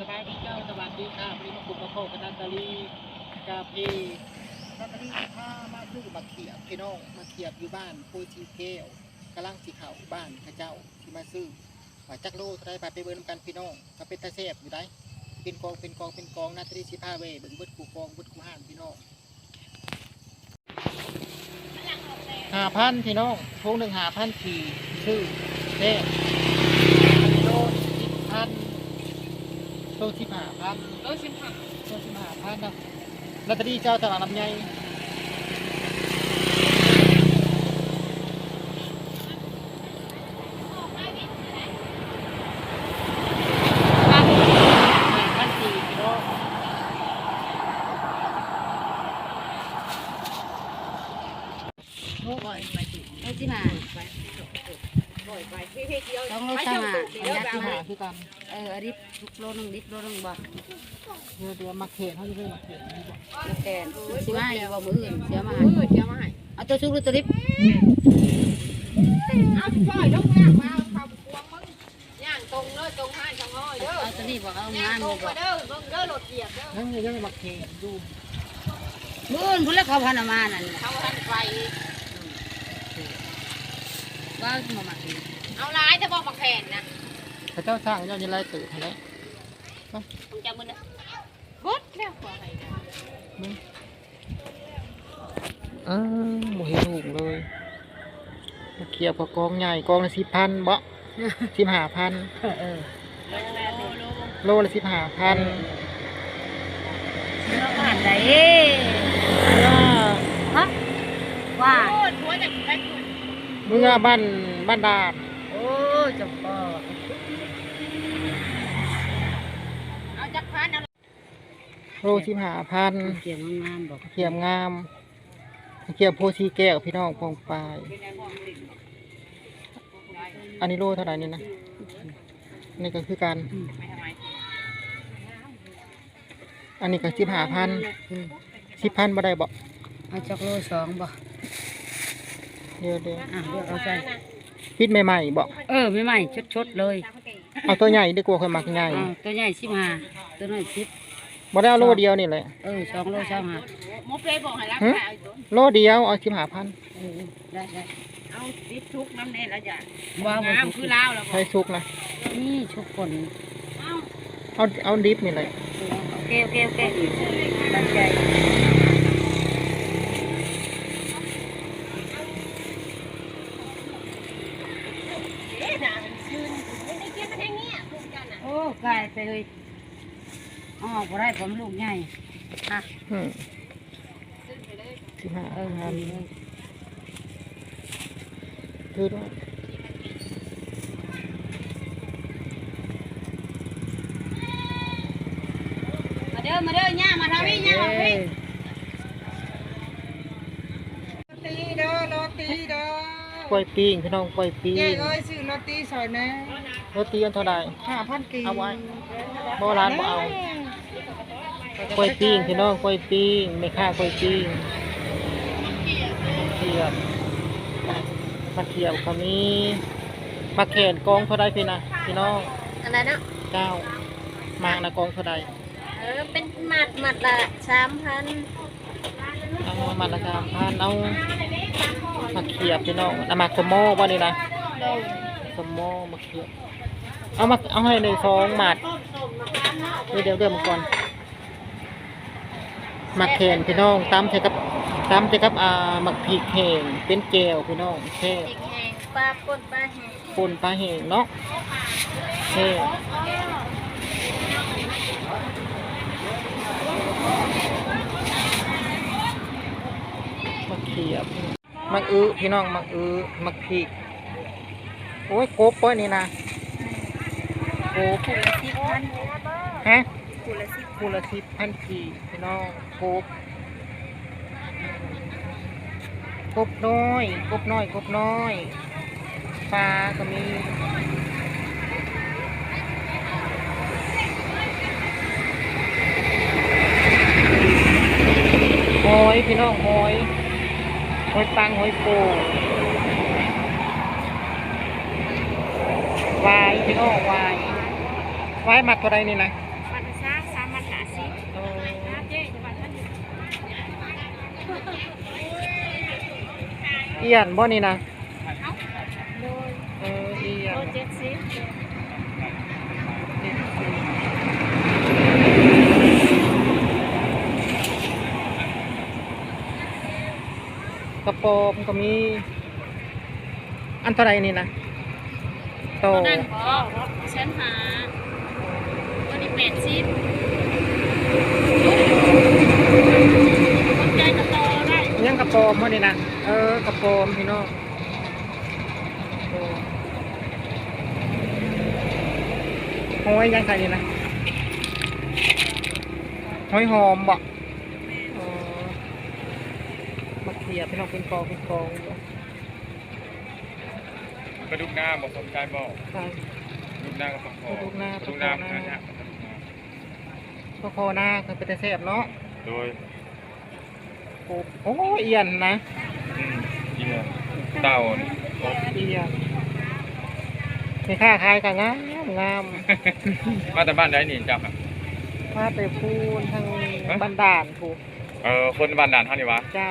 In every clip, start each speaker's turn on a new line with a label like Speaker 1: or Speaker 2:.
Speaker 1: สบายดีเจ้าสวัสดีค่ะวันนี้มาคุมมาโคกับนาตาลีกาเพนาตาลีพามาซื้อมาเขียบพี่น้องมาเขียบอยู่บ้านโพชีเกลกำลังสีเขาบ้านข้าเจ้าที่มาซื้อว่าจักโลเท่าไรบาทไปเบิ่งนกันพี่น้องก็เป็นตาแซ่บอยู่ได้เป็นกองเป็นกองเป็นกองนาตาลีสิพาเวเบิ่งเบิดกูกองเบิดกูห้านพี่น้องห้าพันพี่น้องทงหนึ่งห้าพันขี่ซื้อแซ่โลสิบพัน โลสิบห้าพัน
Speaker 2: โลสิบห้า
Speaker 1: โลสิบห้าพันนะลอตเตอรี่เจ้าตลาดลำไยพันพันสี่กิโล
Speaker 2: ปล่อยไปสิ
Speaker 3: โลสิมา
Speaker 2: ปล่อยไปเฮ้ยเดียว
Speaker 3: ต้องโล
Speaker 2: ไม่
Speaker 3: สา
Speaker 2: ต้อง
Speaker 3: มา
Speaker 2: ตุก
Speaker 3: อัน
Speaker 2: เดียว
Speaker 3: ยัก
Speaker 2: แบบ
Speaker 3: ษ์
Speaker 1: หา
Speaker 3: มา
Speaker 1: คือกัน
Speaker 3: เอออันนี้โลนึงลิตรโลนึงบ่
Speaker 1: เดี๋ยว เดี๋ยวมาเขตเขาจะเรื่องมาเขตนี่บอก
Speaker 3: แกนสิมาอยู่บ่มืออื่นเสียมา
Speaker 2: เออเดี๋ยวมาให้
Speaker 3: เอาตัวชุกหรือตัวลิฟ
Speaker 2: เอาสิพ่อยลงย่างมาเอาความพวงมึงย่างตรงเด้อตรงห้านจังห้อยเด้อ
Speaker 3: เอาตัวนี้บ่เอา
Speaker 2: ย่าง
Speaker 3: น
Speaker 2: ตรง
Speaker 3: อบ่
Speaker 2: มาเด้อเบิ่งเด้อรถเหยียบเด้อ
Speaker 1: นั่นยังมาเขตดู
Speaker 3: มืออื่นพุ่นแล้วเขาพันเอามานั่น
Speaker 2: เขาทันไฟ
Speaker 3: ว่ามามา
Speaker 2: เอาลายจะบอกมาแข่นนะ
Speaker 1: พระเจ้าสร้างเจ้านี่ไรตื่นแล้ว
Speaker 2: ผมจำมันนะ บดแล้วขอให้นะ
Speaker 1: มึงอ้าวโมเห็นหุงเลยมาเกี่ยวกับกองใหญ่กองละสิบพันบ่สิบห้าพัน
Speaker 3: เออ
Speaker 1: โลละสิบห้าพัน
Speaker 3: เราผ่านได้ฮะว่า
Speaker 2: โคตรหัวจะไปคุณ
Speaker 1: เมื่อบ้านบ้านดาด
Speaker 3: โอ้จบป่อ
Speaker 2: เอาจักรพันเอา
Speaker 1: โลสิบห้าพัน
Speaker 3: เกี่ยวงานบอก
Speaker 1: เขียมงามเขียมโพชีแก้วพี่น้องปองปลายอันนี้โลเท่าไหร่นี่นะนี่ก็คือการ
Speaker 2: ไม่ทำไม
Speaker 1: อันนี้ก็สิบห้าพันสิบพันบ่ได้บ่
Speaker 3: เอาจักโลสองบ่
Speaker 1: เดี๋ยวเดี๋ยว
Speaker 3: อะเดี๋ยวเอาใส่
Speaker 1: ปิดใหม่ๆบ่
Speaker 3: เออไม่ใหม่ชดๆเลย
Speaker 1: เอาตัวใหญ่ดีกว่าคนมักใหญ่
Speaker 3: อ่าตัวใหญ่สิบห้าตัวน้อยสิบ
Speaker 1: บ่ได้เอาโลเดียวนี่แหละ
Speaker 3: เออสองโลสามห้า
Speaker 2: มบเลยบอกให้รับขายตัว
Speaker 1: โลเดียวเอาสิบห้าพัน
Speaker 3: เออได้ได้
Speaker 2: เอาติดทุกน้ำแน่ละจ้ะ
Speaker 3: ว้าว
Speaker 2: น้ำคือลาวแล้วบอ
Speaker 1: ใช้
Speaker 2: ก
Speaker 1: ซุกนะ
Speaker 3: นี่ชุกคน
Speaker 1: เอาเอาดิฟนี่แหละ
Speaker 3: โอเคโอเคโอเคตั้งใจ
Speaker 2: เอ๊ะด่ามันชื่นไม่ได้เก็บมาแท่งเนี้ยพูดกันอะ
Speaker 3: โอ้ไกลไปเลย อ๋อพอได้ผมลูกใหญ่อะ
Speaker 1: อืมสิห้า
Speaker 3: เออ
Speaker 1: พัน
Speaker 3: ทำเลย
Speaker 1: คือด้วย
Speaker 2: มาเด้อมาเด้อย่ามาทำพี่ย่ามาพี่
Speaker 4: ตีเด้อโรตีเด้อก
Speaker 1: ล้วยปิ้งพี่น้องกล้วยปิ้
Speaker 4: เย้เอ้ยซื้อโรตีซอยแน่
Speaker 1: โรตีอันเท่าไหร่
Speaker 4: ห้าพันกี
Speaker 1: เอาไว้โบราณบ่เอา กล้วยปิ้งพี่น้องกล้วยปิ้งไม่ค่ากล้วยปิ้งเขียบมาเขียบก็มีมาแขนกองเท่าใดพี่นะพี่น้อง
Speaker 2: อะไรนะ
Speaker 1: เก้ามานะกองเท่าใด
Speaker 2: เออเป็นหมัดหมัดละสามพัน
Speaker 1: เอามาละสามพันเอามาเขียบพี่น้องเอามาสมโมบ่นี่นะสมโมมาเขียบเอามาเอาให้ในซองหมัดเดี๋ยวเดี๋ยวเดี๋ยวมาก่อน มาแขนพี่น้องตำใส่กับตำใส่กับอ่ามักผีกแห้งเป็นแก้วพี่น้องแค่
Speaker 2: อีกแหงปลาปนปลาแหง
Speaker 1: ปนปลาแห้งเนาะแค่มาเขียบมักอื้อพี่น้องมักอื้อมักผีกโอ้ยโกบป้อยนี่นะโกบ
Speaker 2: คูละสิบพัน
Speaker 1: ฮะ
Speaker 2: คูละสิบ
Speaker 1: คูละสิบพันกีพี่น้อง กบกบน้อย กบน้อย กบน้อย ปลาก็มีหอยพี่น้องหอยหอยปังหอยปูวายพี่น้องวายวายมัดเท่าไรนี่นะ อียนบ่นี่นะ
Speaker 2: โดย
Speaker 1: เอออีย
Speaker 2: โล
Speaker 1: น
Speaker 2: เจ็ดสิบ
Speaker 1: กระโปรงก็มี อันเท่าไหรนี่นะโต
Speaker 2: ตัวนั้นก็ฉันหาตัวนี้แปดสิบคนใจกระโตได้
Speaker 1: ยังกระโปรงบ่นี่นะเออกระโปรงพี่น้องโอ้โอ้ยยังไงนี่นะหอยหอมบ่อ๋อมาเขียพี่น้องเป็นกองเป็นกองอยู่
Speaker 5: กระดูกหน้าบอกสนใจบอก
Speaker 1: ใช่
Speaker 5: กระดูกหน้าก็สมพอก
Speaker 1: ระดูกหน้าก
Speaker 5: ระดูกหน้าก
Speaker 1: ระดูกหน้า
Speaker 5: นะฮะ
Speaker 1: ก็คอหน้าก็เป็นแต่แซ่บเนาะ
Speaker 5: โดย
Speaker 1: โอ้โอ้เอียนนะ
Speaker 5: อืมเอียเต่านี่
Speaker 1: เอียนมีค่าขายกันงามงาม
Speaker 5: มาแต่บ้านได้นี่เจ้าครับ
Speaker 1: มาแต่พูนทาง
Speaker 5: ฮะ
Speaker 1: บันด่านผู
Speaker 5: เออคนบ้านด่านเท่านี้วะ
Speaker 1: เจ้า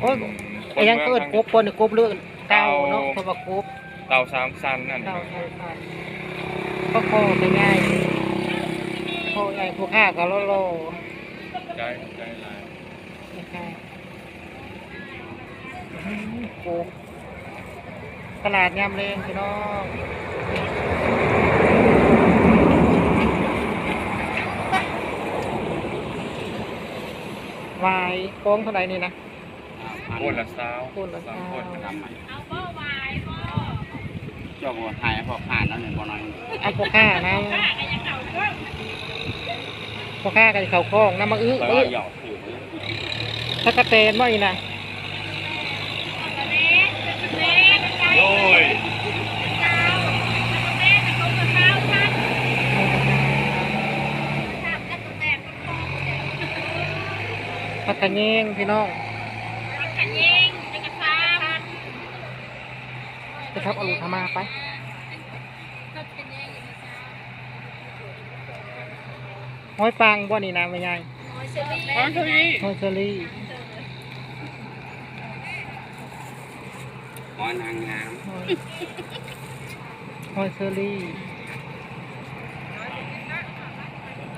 Speaker 1: โอ้ย
Speaker 5: ค
Speaker 1: ไอ้ยังเกิด
Speaker 5: มืง
Speaker 1: กบปนกบเลือดเต้าเนาะเพราะว่ากบ
Speaker 5: เต่าสามสันนั่น
Speaker 1: เต้าใช่ใช่ก็คอเป็นไงคอใหญ่ผู้ค่าก็โลโล
Speaker 5: ใจใจหลาย
Speaker 1: ไม่ใช่อื้อหือกบตลาดยามเลงพี่น้องวายกองเท่าไหร่นี่นะ
Speaker 5: โคตรละสาว
Speaker 1: โคตรละสาว
Speaker 5: สามคน
Speaker 2: เอาบ่วายบ่
Speaker 6: เจ้าบัวหายพอผ่านแล้วหนึ่งบ่น้อย
Speaker 1: เอาพวกข้านะ
Speaker 2: ข้าก็ยังเก่าเด้อ
Speaker 1: พวกข้ากันเขาคล้องน้ำมาอื้อ
Speaker 6: แต่
Speaker 1: อื้
Speaker 6: ว่า
Speaker 1: อ
Speaker 6: หยอกอยู่
Speaker 1: ถ้ากระเตนบ่อีนะ
Speaker 5: โดย
Speaker 1: ผักกระเยงพี่น้องไปทับเอาลูกทามาไปห้อยปังบ่นี่นะไม่ใหญ่
Speaker 5: อ๋อเท่านี้
Speaker 1: ห้อยเชอรี่
Speaker 6: อยนางงาม
Speaker 1: ห้อยห้อยเชอรี่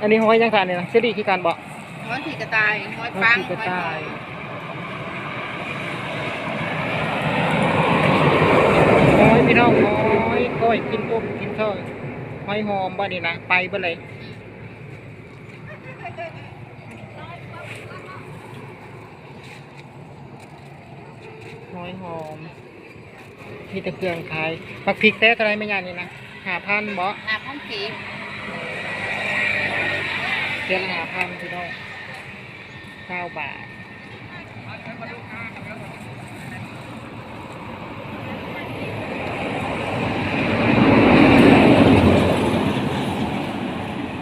Speaker 1: อันนี้ห้อยยังไงเนี่ยนะเชอรี่คือการบอก
Speaker 4: ห้อยผีกระต่ายห้อย
Speaker 1: ห้อย
Speaker 4: ปัง
Speaker 1: สีกระต่ายห้อยพี่น้องห้อยก้อยกินกุ้งกินข้าวห้อยหอมบ่นี่นะไปบ่เลย น้อยหอม มีแต่เครื่องขายผักพริกแท้อะไรไม่ยานนี่นะหาพันบ่
Speaker 2: หาพันกีบ
Speaker 1: เดือนหาพันพี่น้องเก้าบาท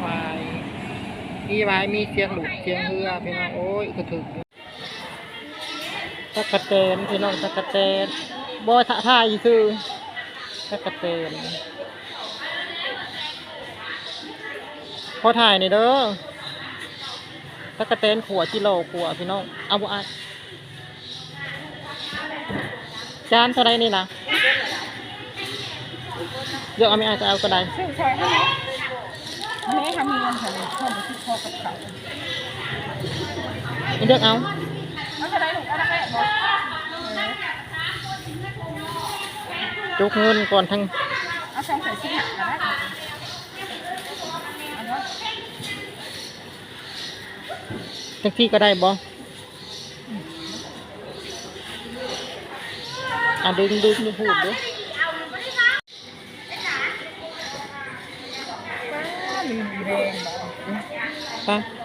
Speaker 1: วายมีวายมีเสียงหลุดเสียงเฮือพี่น้องโอ้ยกระถึกตะกะเตนพี่น้องตะกะเตน บ่ท่าท่าอีซื้อตะกะเตนพอถ่ายนี่เด้อตะกะเตนขัวจิโลขัวพี่น้องเอาบ่อัดจานเท่าไรนี่นะเดี๋ยวเอาไม่อาจจะเอาก็ได้
Speaker 4: ชื่อซอยเท่าไหร่แม่ทำมีเงินเท่าไหร่พ่อมาที่พ่อกับเขา
Speaker 1: ไม่เลือกเอา
Speaker 4: เอาเท่าไหร่ลูกเอาเท่าไหร่บอก
Speaker 1: จุกเงินก่อนทั้ง
Speaker 4: เอาสองใส่ชิ้นหักนะเอาเนาะ
Speaker 1: ทั้งที่ก็ได้บ่อะดึงดึงดูพูดดูไปถ่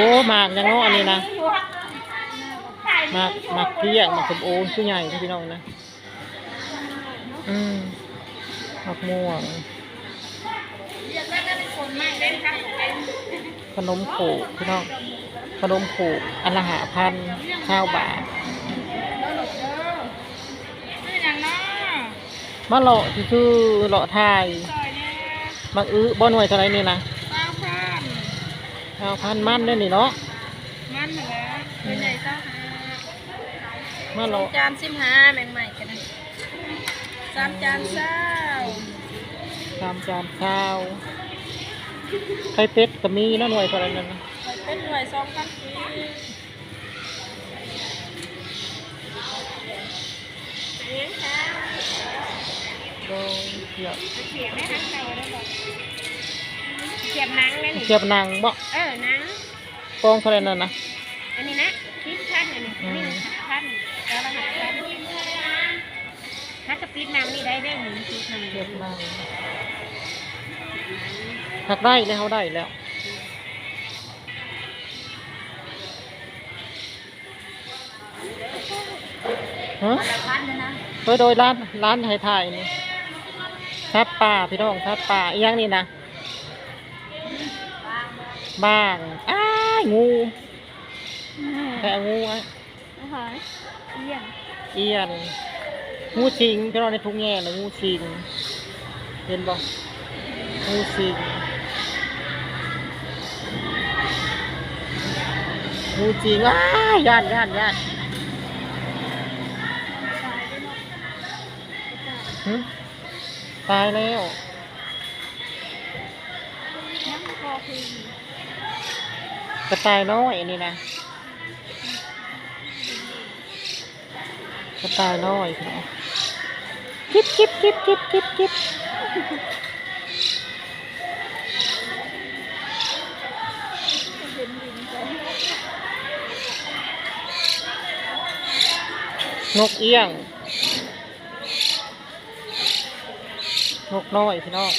Speaker 2: อ้
Speaker 1: หมากยังเนาะอันนี้นะหมากหมากเกี้ยงหมากสมโอชื่อใหญ่พี่น้องนะอืมหมากม่วงขนมโขกพี่น้องขนมโขกอันละหาพันข้าวบาท
Speaker 2: คืออย่างน้อ
Speaker 1: มาเลาะซื่อเลาะทยมักอื้อบ่หน่วยเท่าไรนี่นะ
Speaker 4: เอา
Speaker 1: พันมันเด้อนี่เนาะ
Speaker 4: มันเหรอเป็นใหญ่เจ้าหา
Speaker 1: มาเลาะ
Speaker 4: จานสิบห้าแบ่งใหม่กันนะสามจานเศร้า
Speaker 1: ตามจานข้าวไข่เป็ดก็มีนะหน่วยเท่าไหรนั่นนะ
Speaker 4: เป็นหน่วยสองพันปีเลี้ยงค่ะ
Speaker 1: โดยเทียบ
Speaker 4: เขียบไม่ทั้งเราได้บอก เขียบหนังเลยนี่
Speaker 1: เทียบหนังบ่
Speaker 4: เออหนัง
Speaker 1: กองเท่าไหรนั่นนะ
Speaker 4: อันนี้นะคิดพันอันนี้นี่พันแล้วเราหาพันถ้ากระปิดน้ำนี่ได้ได้หนึ่งคิดหนึ่ง
Speaker 1: เทียบหนังหักได้แล้วเขาได้แล้ว ฮะ
Speaker 3: พันเลยนะ
Speaker 1: โดยโดยร้านร้านไทยไทยนี่ทับป่าพี่น้องทับป่าอีกอย่างนี่นะ บ้างอ้ายงูแพ้งูไอ้
Speaker 4: อาหารเยี่ยม
Speaker 1: เอียนงูสิงพี่น้องในทุกแง่เลยงูสิงเห็นบ่งูสิงงูสิงอ้ายย่านย่านย่านหึตายแล้ว
Speaker 4: น้ำคอคือ ก
Speaker 1: ระต่ายน้อยอันนี้นะกระต่ายน้อยพี่น้องจิ๊บจิ๊บจิ๊บจิ๊บจิ๊บจิ๊บนกเอี้ยง นกน้อยพี่น้อง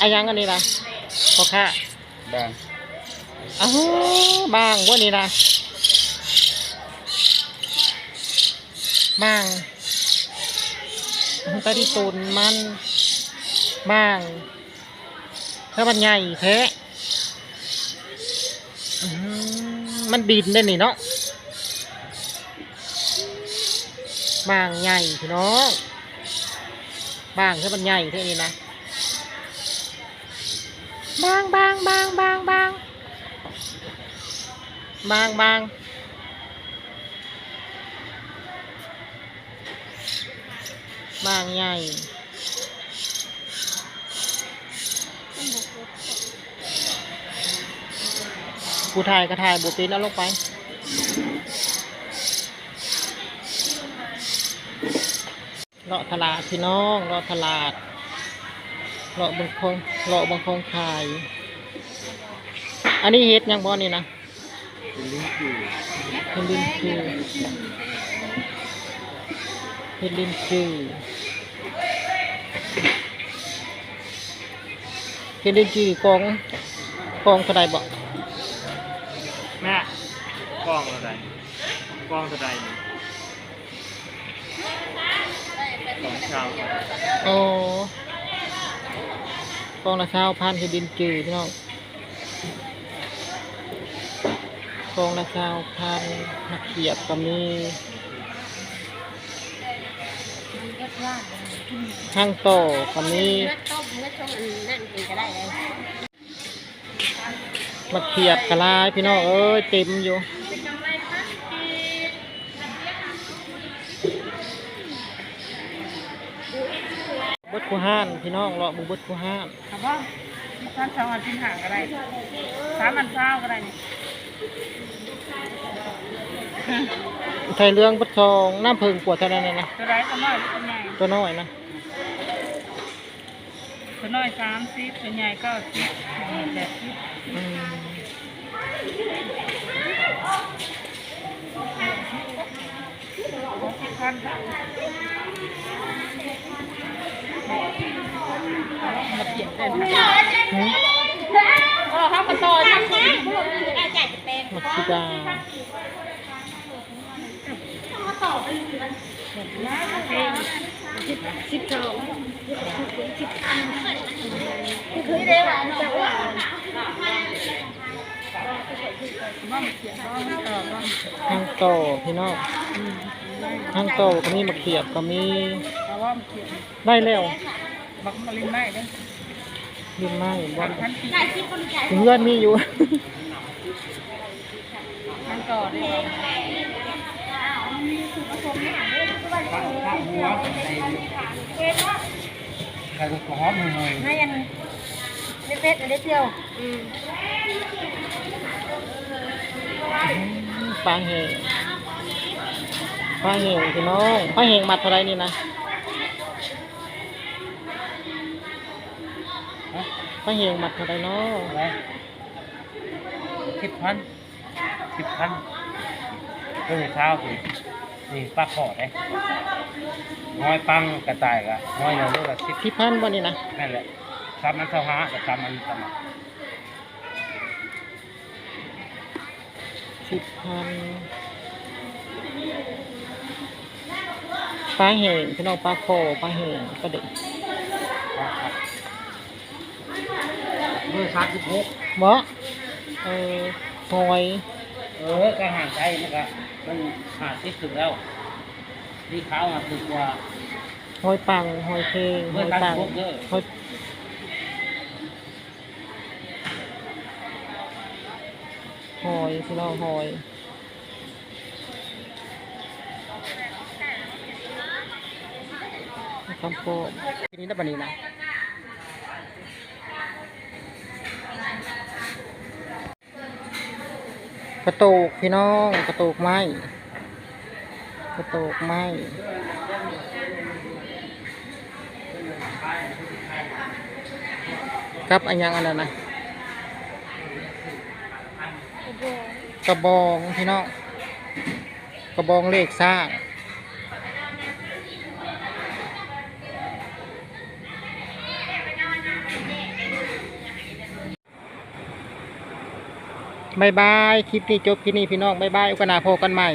Speaker 1: อายังอันนี้นะ พอค่ะ
Speaker 6: บ้าง
Speaker 1: อ้าวบางว่านี่นะบางมันตาดีตูนมันบางแล้วมันใหญ่แท้อื้อหือมันบินได้นี่เนาะบางใหญ่พี่น้องบางถ้ามันใหญ่แท้นี่นะ บางบางบางบางบางบางบางบางใหญ่ผู้ถ่ายก็ถ่ายบุปีนเอาลงไปเลาะตลาดพี่น้องเลาะตลาด เลาะบางคงเลาะบางคงขาย อันนี้เฮ็ดหยังบ่นี่นะ
Speaker 6: เป็นลิ้นจี่
Speaker 1: เฮ็ดลินจือเฮ็ดลินจือเฮ็ดลินจือกองกองเท่าใดบ่
Speaker 5: แม่กล้องอะไรกล้องตัวใดนี่สองชาว
Speaker 1: โอ้ กองละเช้าพันคือดินจืดพี่น้องกองละเช้าพันหักเขียบกับมีข้างโตกั
Speaker 2: บมีมา
Speaker 1: เขียบกระลายพี่น้องเอ้ยเต็มอยู่
Speaker 2: เป็นกำไรพันปี
Speaker 1: เบิ ดคูห้านพี่น้องเลาะบุเบิดคูห้าน
Speaker 3: ครับว่าท่านสองวันพินห่างก็ได้สามวันเช้าก็ได้นี่
Speaker 1: ไทยเรื่องเบิดทองน้ำเพิงปวดเท่านั้นนะ
Speaker 3: ตัวไรตัวน้อยตัวใหญ่
Speaker 1: ตัวน้อยนะ
Speaker 3: ตัวน้อยสามสิบตัวใหญ่เก้าสิบแปดสิบ
Speaker 1: อืม
Speaker 3: สิบพัน
Speaker 2: ก็เขากระโดดทำนะพวกนี้จะได้จ่ายจะเป็น
Speaker 1: มักซิดา
Speaker 2: สิบสองคือได้หลายแต่ว่า
Speaker 3: ว่ามันเขียนว่ามันเออว่า
Speaker 1: ทางโตพี่น้อง
Speaker 3: ม
Speaker 1: ทั้งโตก็มีมะเขียบก็มี
Speaker 3: เพราะว่ามันเขียน
Speaker 1: ได้แล้ว
Speaker 3: บักมะลินได้เด้อ
Speaker 1: ยินไม้บ่
Speaker 3: พันปี
Speaker 4: จ่ายคิดคนจ่าย
Speaker 1: เพื่อนมีอยู่
Speaker 3: พันต่อได้บ่
Speaker 6: ใครก็หอมหน่อย
Speaker 4: ให้ยันไม่เฟสได้เที่ยวอืม
Speaker 1: ปลาแห้งปลาแห้งพี่น้องปลาแห้งมัดเท่าไรนี่นะ ปลาแห้งมัดเท่าไรเนาะ
Speaker 6: อะไรสิบพันสิบพันเรื่องเช้าสินี่ปลาขอดเลยน้อยปังกระต่ายกะน้อยเราเรียกว่าสิบ
Speaker 1: พี่พันบ่นี่นะ
Speaker 6: นั่นแหละสามอันเท่าห้ากับสามอันสมัคร
Speaker 1: สิบพันปลาแห้งพี่น้องปลาโคปลาแห้งก็เด็ก
Speaker 6: เมื่อสามสิบหก
Speaker 1: บ่เออหอย
Speaker 6: เออการห่างใจนะครับมันขาดที่สุดแล้วที่ขาวอะคือกว่า
Speaker 1: หอยปังหอยเพลงห
Speaker 6: เมื่อ
Speaker 1: อย
Speaker 6: สาม
Speaker 1: ปัง
Speaker 6: สิบหกเด้อ
Speaker 1: หอยหอยพี่น้องหอยคำโปมทีนี้ได้ปะนี้นะ กระโตกพี่น้องกระโตกไม้กระโตกไม้กับอันยังอันนั้นนะกระบองพี่น้องกระบองเลขสร้าง บายบายคลิปนี้จบที่นี่พี่น้องบายบายอุกนาโพกันใหม่